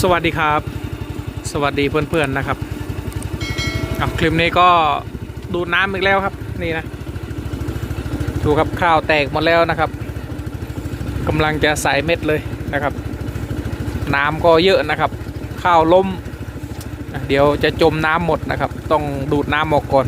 สวัสดีครับ สวัสดีเพื่อนๆนะครับอะคลิปนี้ก็ดูดน้ำอีกแล้วครับ นี่นะ ดูครับข้าวแตกหมดแล้วนะครับกำลังจะใส่เม็ดเลยนะครับ น้ำก็เยอะนะครับ ข้าวล้ม เดี๋ยวจะจมน้ำหมดนะครับ ต้องดูดน้ำออกก่อน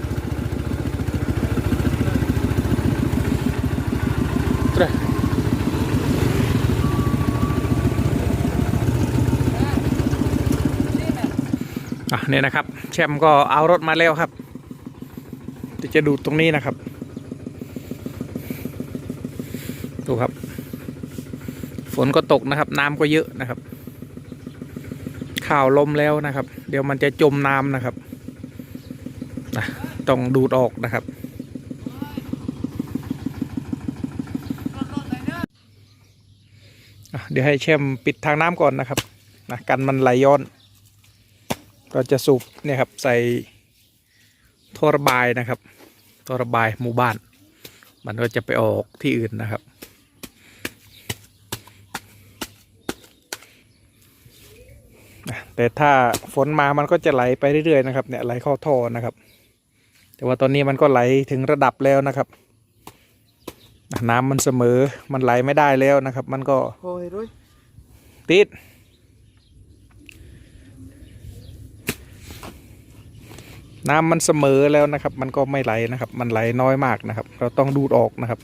อะเนี่ยนะครับ แชมป์ก็เอารถมาแล้วครับจะดูตรงนี้นะครับ ดูครับ ฝนก็ตกนะครับ น้ำก็เยอะนะครับ ข่าวลมแล้วนะครับ เดี๋ยวมันจะจมน้ำนะครับนะต้องดูดออกนะครับเดี๋ยวให้แชมปิดทางน้ำก่อนนะครับนะกันมันไหลย้อน เราจะสูบเนี่ยครับใส่ท่อระบายนะครับท่อระบายหมู่บ้าน มันก็จะไปออกที่อื่นนะครับอะแต่ถ้าฝนมามันก็จะไหลไปเรื่อยๆนะครับเนี่ยไหลเข้าท่อนะครับ แต่ว่าตอนนี้มันก็ไหลถึงระดับแล้วนะครับอะน้ำมันเสมอมันไหลไม่ได้แล้วนะครับ มันก็โอ้ยด้วยติด น้ำมันเสมอแล้วนะครับ มันก็ไม่ไหลนะครับ มันไหลน้อยมากนะครับ เราต้องดูดออกนะครับ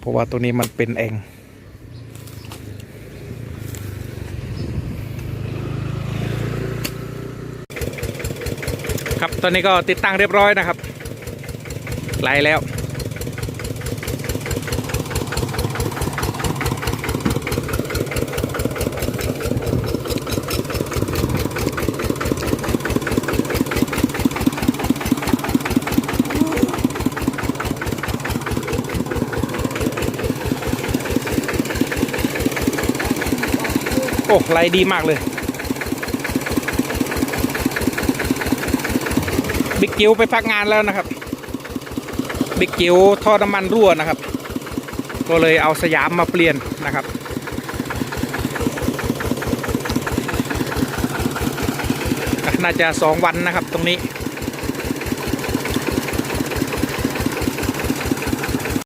เพราะว่าตัวนี้มันเป็นแองครับตอนนี้ก็ติดตั้งเรียบร้อยนะครับ ไหลแล้ว โอ้ไหลดีมากเลยบิ๊กจิ๋วไปพักงานแล้วนะครับบิ๊กจิ๋วท่อน้ำมันรั่วนะครับ ก็เลยเอาสยามมาเปลี่ยนนะครับน่าจะสองวันนะครับตรงนี้